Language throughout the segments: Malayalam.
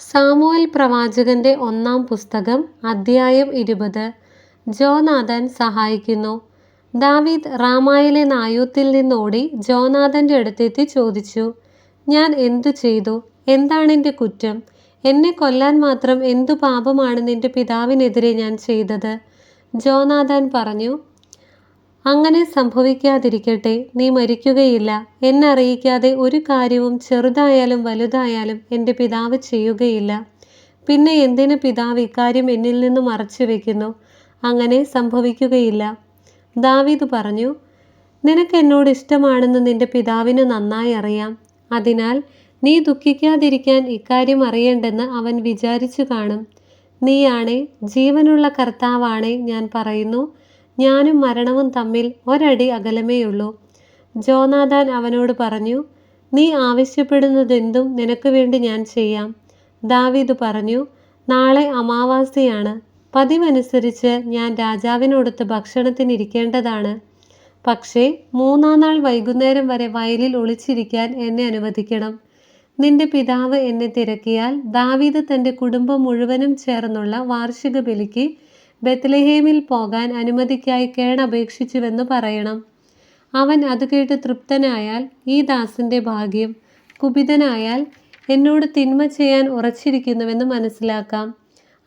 സാമുവൽ പ്രവാചകന്റെ ഒന്നാം പുസ്തകം അദ്ധ്യായം ഇരുപത്. ജോനാഥൻ സഹായിക്കുന്നു. ദാവീദ് റാമായിലെ നായൂത്തിൽ നിന്നോടി ജോനാഥന്റെ അടുത്തെത്തി ചോദിച്ചു ഞാൻ എന്തു ചെയ്തു? എന്താണ് എന്റെ കുറ്റം? എന്നെ കൊല്ലാൻ മാത്രം എന്തു പാപമാണ് നിന്റെ പിതാവിനെതിരെ ഞാൻ ചെയ്തത്? ജോനാഥൻ പറഞ്ഞു അങ്ങനെ സംഭവിക്കാതിരിക്കട്ടെ നീ മരിക്കുകയില്ല. എന്നറിയിക്കാതെ ഒരു കാര്യവും ചെറുതായാലും വലുതായാലും എന്റെ പിതാവ് ചെയ്യുകയില്ല. പിന്നെ എന്തിന് പിതാവ് ഇക്കാര്യം എന്നിൽ നിന്ന് മറച്ചു വെക്കുന്നു? അങ്ങനെ സംഭവിക്കുകയില്ല. ദാവീദ് പറഞ്ഞു നിനക്ക് എന്നോട് ഇഷ്ടമാണെന്ന് നിന്റെ പിതാവിന് നന്നായി അറിയാം. അതിനാൽ നീ ദുഃഖിക്കാതിരിക്കാൻ ഇക്കാര്യം അറിയേണ്ടെന്ന് അവൻ വിചാരിച്ചു കാണും. നീയാണേ ജീവനുള്ള കർത്താവാണേ ഞാൻ പറയുന്നു. ഞാനും മരണവും തമ്മിൽ ഒരടി അകലമേയുള്ളൂ. ജോനാഥാൻ അവനോട് പറഞ്ഞു നീ ആവശ്യപ്പെടുന്നതെന്തും നിനക്ക് വേണ്ടി ഞാൻ ചെയ്യാം. ദാവീദ് പറഞ്ഞു നാളെ അമാവാസിയാണ്. പതിവനുസരിച്ച് ഞാൻ രാജാവിനോടൊത്ത് ഭക്ഷണത്തിനിരിക്കേണ്ടതാണ് പക്ഷേ മൂന്നാം നാൾ വൈകുന്നേരം വരെ വയലിൽ ഒളിച്ചിരിക്കാൻ എന്നെ അനുവദിക്കണം. നിന്റെ പിതാവ് എന്നെ തിരക്കിയാൽ ദാവീദ് തന്റെ കുടുംബം മുഴുവനും ചേർന്നുള്ള വാർഷിക ബലിക്ക് ബത്ലഹേമിൽ പോകാൻ അനുമതിക്കായി കേണപേക്ഷിച്ചുവെന്ന് പറയണം. അവൻ അത് കേട്ട് തൃപ്തനായാൽ ഈ ദാസന്റെ ഭാഗ്യം. കുപിതനായാൽ എന്നോട് തിന്മ ചെയ്യാൻ ഉറച്ചിരിക്കുന്നുവെന്ന് മനസ്സിലാക്കാം.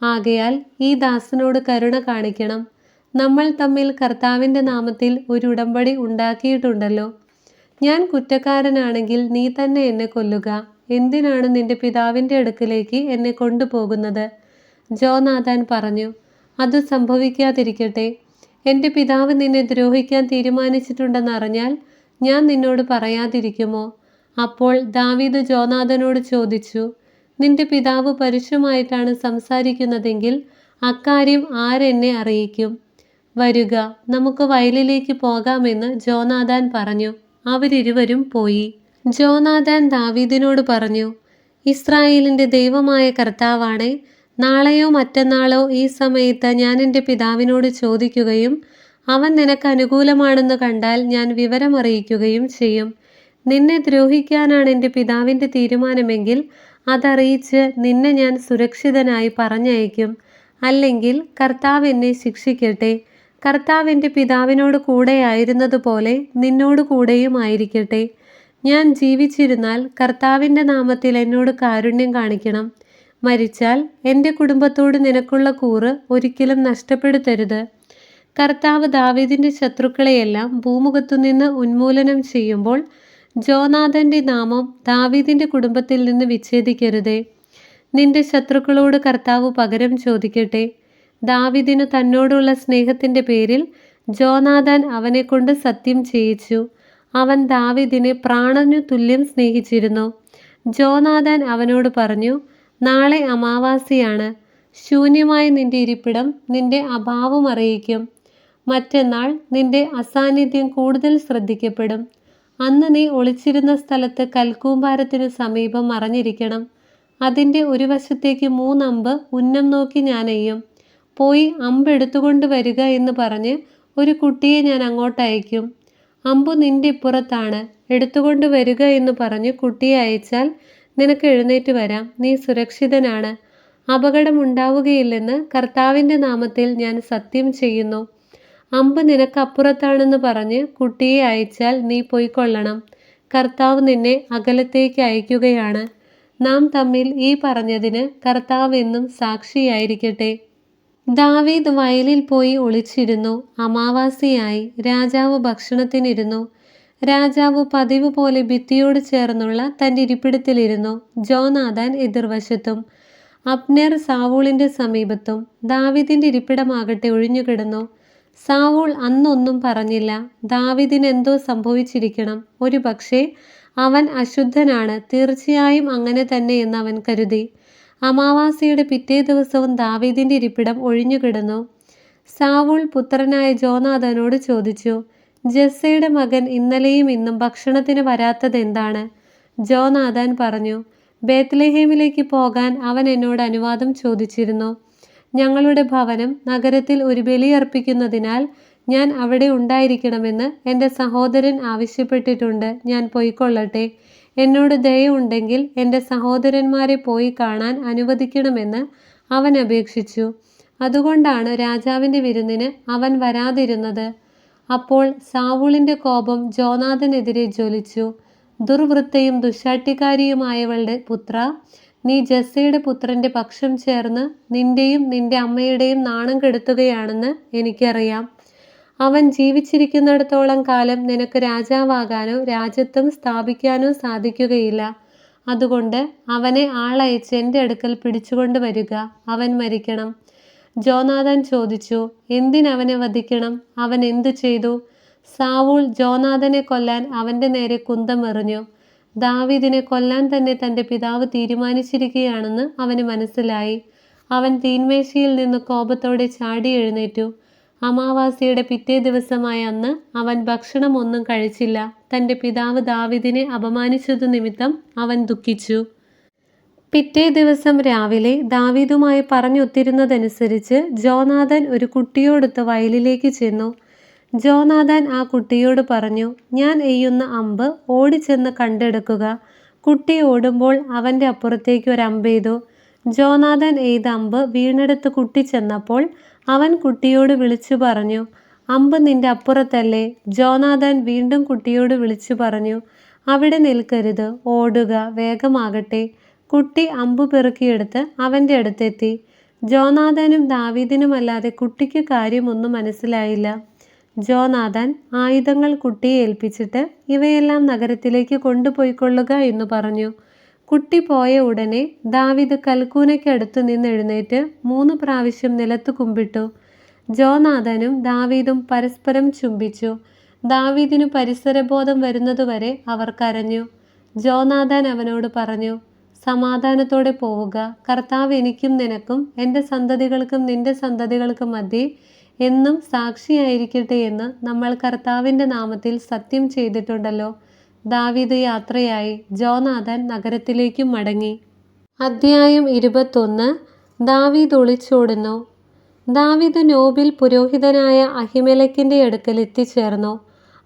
ആകയാൽ ഈ ദാസനോട് കരുണ കാണിക്കണം. നമ്മൾ തമ്മിൽ കർത്താവിന്റെ നാമത്തിൽ ഒരു ഉടമ്പടി ഉണ്ടാക്കിയിട്ടുണ്ടല്ലോ. ഞാൻ കുറ്റക്കാരനാണെങ്കിൽ നീ തന്നെ എന്നെ കൊല്ലുക. എന്തിനാണ് നിന്റെ പിതാവിന്റെ അടുക്കിലേക്ക് എന്നെ കൊണ്ടുപോകുന്നത്? ജോനാഥാൻ പറഞ്ഞു അത് സംഭവിക്കാതിരിക്കട്ടെ. എന്റെ പിതാവ് നിന്നെ ദ്രോഹിക്കാൻ തീരുമാനിച്ചിട്ടുണ്ടെന്നറിഞ്ഞാൽ ഞാൻ നിന്നോട് പറയാതിരിക്കുമോ? അപ്പോൾ ദാവീദ് ജോനാഥനോട് ചോദിച്ചു നിന്റെ പിതാവ് പരുഷമായിട്ടാണ് സംസാരിക്കുന്നതെങ്കിൽ അക്കാര്യം ആരെന്നെ അറിയിക്കും? വരുക നമുക്ക് വയലിലേക്ക് പോകാമെന്ന് ജോനാഥാൻ പറഞ്ഞു. അവരിരുവരും പോയി. ജോനാഥാൻ ദാവീദിനോട് പറഞ്ഞു ഇസ്രായേലിന്റെ ദൈവമായ കർത്താവാണേ നാളെയോ മറ്റന്നാളോ ഈ സമയത്ത് ഞാൻ എന്റെ പിതാവിനോട് ചോദിക്കുകയും അവൻ നിനക്ക് അനുകൂലമാണെന്ന് കണ്ടാൽ ഞാൻ വിവരമറിയിക്കുകയും ചെയ്യും. നിന്നെ ദ്രോഹിക്കാനാണ് എന്റെ പിതാവിന്റെ തീരുമാനമെങ്കിൽ അതറിയിച്ച് നിന്നെ ഞാൻ സുരക്ഷിതനായി പറഞ്ഞയക്കും. അല്ലെങ്കിൽ കർത്താവ് എന്നെ ശിക്ഷിക്കട്ടെ. കർത്താവ് എന്റെ പിതാവിനോട് കൂടെയായിരുന്നതുപോലെ നിന്നോട് കൂടെയും ആയിരിക്കട്ടെ. ഞാൻ ജീവിച്ചിരുന്നാൽ കർത്താവിന്റെ നാമത്തിൽ എന്നോട് കാരുണ്യം കാണിക്കണം. മരിച്ചാൽ എന്റെ കുടുംബത്തോട് നിനക്കുള്ള കൂറ് ഒരിക്കലും നഷ്ടപ്പെടുത്തരുത്. കർത്താവ് ദാവീദിന്റെ ശത്രുക്കളെയെല്ലാം ഭൂമുഖത്തുനിന്ന് ഉന്മൂലനം ചെയ്യുമ്പോൾ ജോനാഥന്റെ നാമം ദാവീദിന്റെ കുടുംബത്തിൽ നിന്ന് വിച്ഛേദിക്കരുതേ. നിന്റെ ശത്രുക്കളോട് കർത്താവ് പകരം ചോദിക്കട്ടെ. ദാവിദിന് തന്നോടുള്ള സ്നേഹത്തിന്റെ പേരിൽ ജോനാഥൻ അവനെക്കൊണ്ട് സത്യം ചെയ്യിച്ചു. അവൻ ദാവിദിനെ പ്രാണനു തുല്യം സ്നേഹിച്ചിരുന്നു. ജോനാഥൻ അവനോട് പറഞ്ഞു നാളെ അമാവാസിയാണ്. ശൂന്യമായ നിന്റെ ഇരിപ്പിടം നിന്റെ അഭാവം അറിയിക്കും. മറ്റന്നാൾ നിന്റെ അസാന്നിധ്യം കൂടുതൽ ശ്രദ്ധിക്കപ്പെടും. അന്ന് നീ ഒളിച്ചിരുന്ന സ്ഥലത്ത് കൽക്കൂമ്പാരത്തിനു സമീപം മറഞ്ഞിരിക്കണം. അതിന്റെ ഒരു വശത്തേക്ക് മൂന്നമ്പ് ഉന്നം നോക്കി ഞാൻ എയ്യും പോയി അമ്പ് എടുത്തുകൊണ്ട് വരിക എന്ന് പറഞ്ഞ് ഒരു കുട്ടിയെ ഞാൻ അങ്ങോട്ട് അയക്കും അമ്പ് നിന്റെ ഇപ്പുറത്താണ്. എടുത്തുകൊണ്ട് വരിക എന്ന് പറഞ്ഞ് കുട്ടിയെ അയച്ചാൽ നിനക്ക് എഴുന്നേറ്റ് വരാം. നീ സുരക്ഷിതനാണ്. അപകടമുണ്ടാവുകയില്ലെന്ന് കർത്താവിന്റെ നാമത്തിൽ ഞാൻ സത്യം ചെയ്യുന്നു. അമ്പ് നിനക്ക് അപ്പുറത്താണെന്ന് പറഞ്ഞ് കുട്ടിയെ അയച്ചാൽ നീ പോയിക്കൊള്ളണം. കർത്താവ് നിന്നെ അകലത്തേക്ക് അയക്കുകയാണ്. നാം തമ്മിൽ ഈ പറഞ്ഞതിന് കർത്താവ് എന്നും സാക്ഷിയായിരിക്കട്ടെ. ദാവീദ് വയലിൽ പോയി ഒളിച്ചിരുന്നു. അമാവാസിയായി. രാജാവ് ഭക്ഷണത്തിനിരുന്നു. രാജാവ് പതിവ് പോലെ ഭിത്തിയോട് ചേർന്നുള്ള തന്റെ ഇരിപ്പിടത്തിലിരുന്നു. ജോനാഥാൻ എതിർവശത്തും അപ്നേർ സാവൂളിന്റെ സമീപത്തും ദാവിദിന്റെ ഇരിപ്പിടമാകട്ടെ ഒഴിഞ്ഞുകിടന്നു സാവൂൾ അന്നൊന്നും പറഞ്ഞില്ല ദാവിദിന് എന്തോ സംഭവിച്ചിരിക്കണം. ഒരു പക്ഷേ അവൻ അശുദ്ധനാണ് തീർച്ചയായും അങ്ങനെ തന്നെ എന്ന് അവൻ കരുതി. അമാവാസിയുടെ പിറ്റേ ദിവസവും ദാവീദിന്റെ ഇരിപ്പിടം ഒഴിഞ്ഞുകിടന്നു സാവൂൾ പുത്രനായ ജോനാഥനോട് ചോദിച്ചു ജസ്സയുടെ മകൻ ഇന്നലെയും ഇന്നും ഭക്ഷണത്തിന് വരാത്തത് എന്താണ്? ജോനാഥാൻ പറഞ്ഞു ബേത്ലഹേമിലേക്ക് പോകാൻ അവൻ എന്നോട് അനുവാദം ചോദിച്ചിരുന്നു. ഞങ്ങളുടെ ഭവനം നഗരത്തിൽ ഒരു ബലിയർപ്പിക്കുന്നതിനാൽ ഞാൻ അവിടെ ഉണ്ടായിരിക്കണമെന്ന് എന്റെ സഹോദരൻ ആവശ്യപ്പെട്ടിട്ടുണ്ട്. ഞാൻ പോയിക്കൊള്ളട്ടെ. എന്നോട് ദയയുണ്ടെങ്കിൽ എന്റെ സഹോദരന്മാരെ പോയി കാണാൻ അനുവദിക്കണമെന്ന് അവൻ അപേക്ഷിച്ചു. അതുകൊണ്ടാണ് രാജാവിന്റെ വിരുന്നിന് അവൻ വരാതിരുന്നത്. അപ്പോൾ സാവൂളിന്റെ കോപം ജോനാഥനെതിരെ ജ്വലിച്ചു. ദുർവൃത്തയും ദുശാട്ടിക്കാരിയുമായവളുടെ പുത്ര നീ ജസ്സയുടെ പുത്രന്റെ പക്ഷം ചേർന്ന് നിന്റെയും നിന്റെ അമ്മയുടെയും നാണം കെടുത്തുകയാണെന്ന് എനിക്കറിയാം. അവൻ ജീവിച്ചിരിക്കുന്നിടത്തോളം കാലം നിനക്ക് രാജാവാകാനോ രാജ്യത്വം സ്ഥാപിക്കാനോ സാധിക്കുകയില്ല. അതുകൊണ്ട് അവനെ ആളയച്ച് എന്റെ അടുക്കൽ പിടിച്ചുകൊണ്ട് വരിക അവൻ മരിക്കണം. ജോനാഥൻ ചോദിച്ചു എന്തിനവനെ വധിക്കണം? അവൻ എന്തു ചെയ്തു? സാവൂൾ ജോനാഥനെ കൊല്ലാൻ അവന്റെ നേരെ കുന്തമെറിഞ്ഞു. ദാവീദിനെ കൊല്ലാൻ തന്നെ തന്റെ പിതാവ് തീരുമാനിച്ചിരിക്കുകയാണെന്ന് അവന് മനസ്സിലായി. അവൻ തീന്മേശയിൽ നിന്ന് കോപത്തോടെ ചാടി എഴുന്നേറ്റു. അമാവാസിയുടെ പിറ്റേ ദിവസമായ അന്ന് അവൻ ഭക്ഷണമൊന്നും കഴിച്ചില്ല. തന്റെ പിതാവ് ദാവിദിനെ അപമാനിച്ചതു നിമിത്തം അവൻ ദുഃഖിച്ചു. പിറ്റേ ദിവസം രാവിലെ ദാവീദുമായി പറഞ്ഞൊത്തിരുന്നതനുസരിച്ച് ജോനാഥൻ ഒരു കുട്ടിയോടൊത്ത് വയലിലേക്ക് ചെന്നു. ജോനാഥൻ ആ കുട്ടിയോട് പറഞ്ഞു ഞാൻ എയ്യുന്ന അമ്പ് ഓടിച്ചെന്ന് കണ്ടെടുക്കുക. കുട്ടി ഓടുമ്പോൾ അവന്റെ അപ്പുറത്തേക്ക് ഒരു അമ്പെയ്തു ജോനാഥൻ എയ്ത അമ്പ് വീണെടുത്ത് കുട്ടി ചെന്നപ്പോൾ അവൻ കുട്ടിയോട് വിളിച്ചു പറഞ്ഞു അമ്പ് നിന്റെ അപ്പുറത്തല്ലേ ജോനാഥൻ വീണ്ടും കുട്ടിയോട് വിളിച്ചു പറഞ്ഞു അവിടെ നിൽക്കരുത്. ഓടുക വേഗമാകട്ടെ. കുട്ടി അമ്പു പെറുക്കിയെടുത്ത് അവന്റെ അടുത്തെത്തി. ജോനാഥനും ദാവീദിനുമല്ലാതെ കുട്ടിക്ക് കാര്യമൊന്നും മനസ്സിലായില്ല. ജോനാഥൻ ആയുധങ്ങൾ കുട്ടിയെ ഏൽപ്പിച്ചിട്ട് ഇവയെല്ലാം നഗരത്തിലേക്ക് കൊണ്ടുപോയിക്കൊള്ളുക എന്ന് പറഞ്ഞു. കുട്ടി പോയ ഉടനെ ദാവിദ് കൽക്കൂനയ്ക്കടുത്തു നിന്ന് എഴുന്നേറ്റ് മൂന്ന് പ്രാവശ്യം നിലത്ത് കുമ്പിട്ടു. ജോനാഥനും ദാവീദും പരസ്പരം ചുംബിച്ചു. ദാവീദിനു പരിസരബോധം വരുന്നതുവരെ അവർ കരഞ്ഞു. ജോനാഥൻ അവനോട് പറഞ്ഞു സമാധാനത്തോടെ പോവുക. കർത്താവ് എനിക്കും നിനക്കും എന്റെ സന്തതികൾക്കും നിന്റെ സന്തതികൾക്കും മധ്യേ എന്നും സാക്ഷിയായിരിക്കട്ടെ എന്ന് നമ്മൾ കർത്താവിന്റെ നാമത്തിൽ സത്യം ചെയ്തിട്ടുണ്ടല്ലോ. ദാവീദ് യാത്രയായി ജോനാഥൻ നഗരത്തിലേക്കും മടങ്ങി. അദ്ധ്യായം ഇരുപത്തൊന്ന്. ദാവീദ് ഒളിച്ചോടുന്നു. ദാവീദ് നോബിൽ പുരോഹിതനായ അഹിമേലക്കിന്റെ അടുക്കൽ എത്തിച്ചേർന്നു.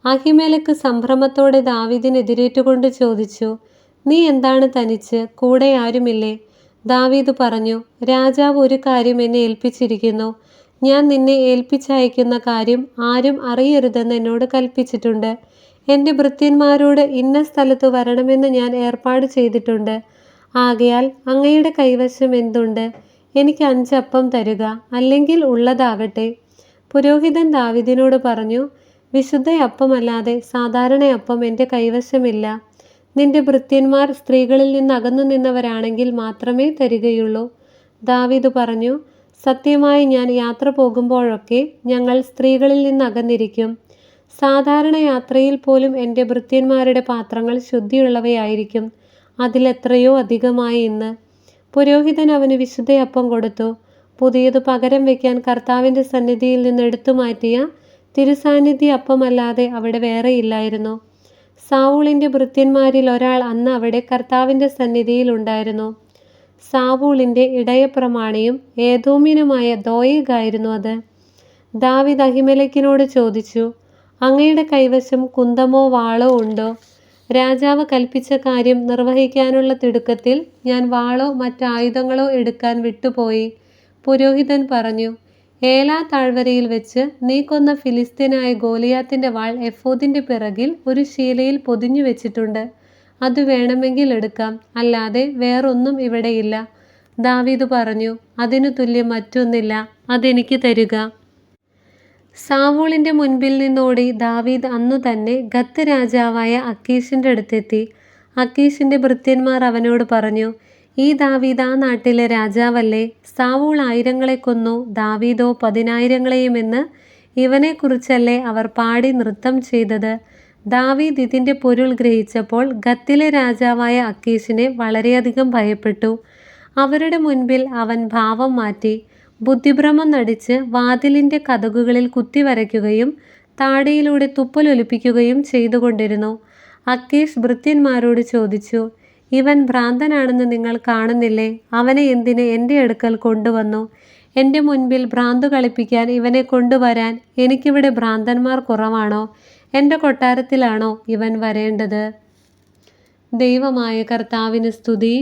അഹിമേലക്ക് സംഭ്രമത്തോടെ ദാവീദിനെതിരേറ്റുകൊണ്ട് ചോദിച്ചു നീ എന്താണ് തനിച്ച്? കൂടെ ആരുമില്ലേ? ദാവീദ് പറഞ്ഞു രാജാവ് ഒരു കാര്യം എന്നെ ഏൽപ്പിച്ചിരിക്കുന്നു. ഞാൻ നിന്നെ ഏൽപ്പിച്ചയക്കുന്ന കാര്യം ആരും അറിയരുതെന്ന് എന്നോട് കൽപ്പിച്ചിട്ടുണ്ട്. എന്റെ ഭൃത്യന്മാരോട് ഇന്ന സ്ഥലത്ത് വരണമെന്ന് ഞാൻ ഏർപ്പാട് ചെയ്തിട്ടുണ്ട്. ആകയാൽ അങ്ങയുടെ കൈവശം എന്തുണ്ട്? എനിക്ക് അഞ്ചപ്പം തരുക അല്ലെങ്കിൽ ഉള്ളതാകട്ടെ. പുരോഹിതൻ ദാവിദിനോട് പറഞ്ഞു വിശുദ്ധ അപ്പമല്ലാതെ സാധാരണ അപ്പം എന്റെ കൈവശമില്ല. നിന്റെ ഭൃത്യന്മാർ സ്ത്രീകളിൽ നിന്ന് അകന്നു നിന്നവരാണെങ്കിൽ മാത്രമേ തരികയുള്ളൂ. ദാവീദ് പറഞ്ഞു സത്യമായി ഞാൻ യാത്ര പോകുമ്പോഴൊക്കെ ഞങ്ങൾ സ്ത്രീകളിൽ നിന്ന് അകന്നിരിക്കും സാധാരണ യാത്രയിൽ പോലും എന്റെ ഭൃത്യന്മാരുടെ പാത്രങ്ങൾ ശുദ്ധിയുള്ളവയായിരിക്കും. അതിലെത്രയോ അധികമായി ഇന്ന്. പുരോഹിതൻ അവന് വിശുദ്ധയപ്പം കൊടുത്തു. പുതിയത് പകരം വയ്ക്കാൻ കർത്താവിന്റെ സന്നിധിയിൽ നിന്ന് എടുത്തു മാറ്റിയ തിരുസാന്നിധ്യ അപ്പമല്ലാതെ അവിടെ വേറെയില്ലായിരുന്നു സാവൂളിന്റെ ഭൃത്യന്മാരിൽ ഒരാൾ അന്ന് അവിടെ കർത്താവിന്റെ സന്നിധിയിൽ ഉണ്ടായിരുന്നു. സാവൂളിന്റെ ഇടയപ്രമാണിയും ഏതോമ്യനുമായ ദോയികായിരുന്നു അത്. ദാവിദ് അഹിമലക്കിനോട് ചോദിച്ചു അങ്ങയുടെ കൈവശം കുന്തമോ വാളോ ഉണ്ടോ? രാജാവ് കൽപ്പിച്ച കാര്യം നിർവഹിക്കാനുള്ള തിടുക്കത്തിൽ ഞാൻ വാളോ മറ്റായുധങ്ങളോ എടുക്കാൻ വിട്ടുപോയി പുരോഹിതൻ പറഞ്ഞു. ഏലാ താഴ്വരയിൽ വെച്ച് നീ കൊന്ന ഫിലിസ്തീനായ ഗോലിയാത്തിന്റെ വാൾ എഫോദിന്റെ പിറകിൽ ഒരു ശീലയിൽ പൊതിഞ്ഞു വെച്ചിട്ടുണ്ട്. അത് വേണമെങ്കിൽ എടുക്കാം അല്ലാതെ വേറൊന്നും ഇവിടെയില്ല ദാവീദ് പറഞ്ഞു അതിനു തുല്യം മറ്റൊന്നില്ല അതെനിക്ക് തരിക. സാവൂളിന്റെ മുൻപിൽ നിന്നോടി ദാവീദ് അന്നു തന്നെ ഗത്ത് രാജാവായ അക്കീഷിന്റെ അടുത്തെത്തി. അക്കീഷിന്റെ ഭൃത്യന്മാർ അവനോട് പറഞ്ഞു ഈ ദാവീദ് ആ നാട്ടിലെ രാജാവല്ലേ? സാവൂൾ ആയിരങ്ങളെ കൊന്നു ദാവീദോ പതിനായിരങ്ങളെയുമെന്ന് ഇവനെക്കുറിച്ചല്ലേ അവർ പാടി നൃത്തം ചെയ്തത്? ദാവീദ് ഇതിന്റെ പൊരുൾ ഗ്രഹിച്ചപ്പോൾ ഗത്തിലെ രാജാവായ അക്കീഷിനെ വളരെയധികം ഭയപ്പെട്ടു. അവരുടെ മുൻപിൽ അവൻ ഭാവം മാറ്റി ബുദ്ധിഭ്രമം നടിച്ച് വാതിലിന്റെ കതകുകളിൽ കുത്തിവരയ്ക്കുകയും താടിയിലൂടെ തുപ്പലൊലിപ്പിക്കുകയും ചെയ്തുകൊണ്ടിരുന്നു. അക്കീഷ് ഭൃത്യന്മാരോട് ചോദിച്ചു ഇവൻ ഭ്രാന്തനാണെന്ന് നിങ്ങൾ കാണുന്നില്ലേ? അവനെ എന്തിന് എന്റെ അടുക്കൽ കൊണ്ടുവന്നു? എന്റെ മുൻപിൽ ഭ്രാന്തു കളിപ്പിക്കാൻ ഇവനെ കൊണ്ടുവരാൻ എനിക്കിവിടെ ഭ്രാന്തന്മാർ കുറവാണോ? എന്റെ കൊട്ടാരത്തിലാണോ ഇവൻ വരേണ്ടത്? ദൈവമായ കർത്താവിന് സ്തുതി.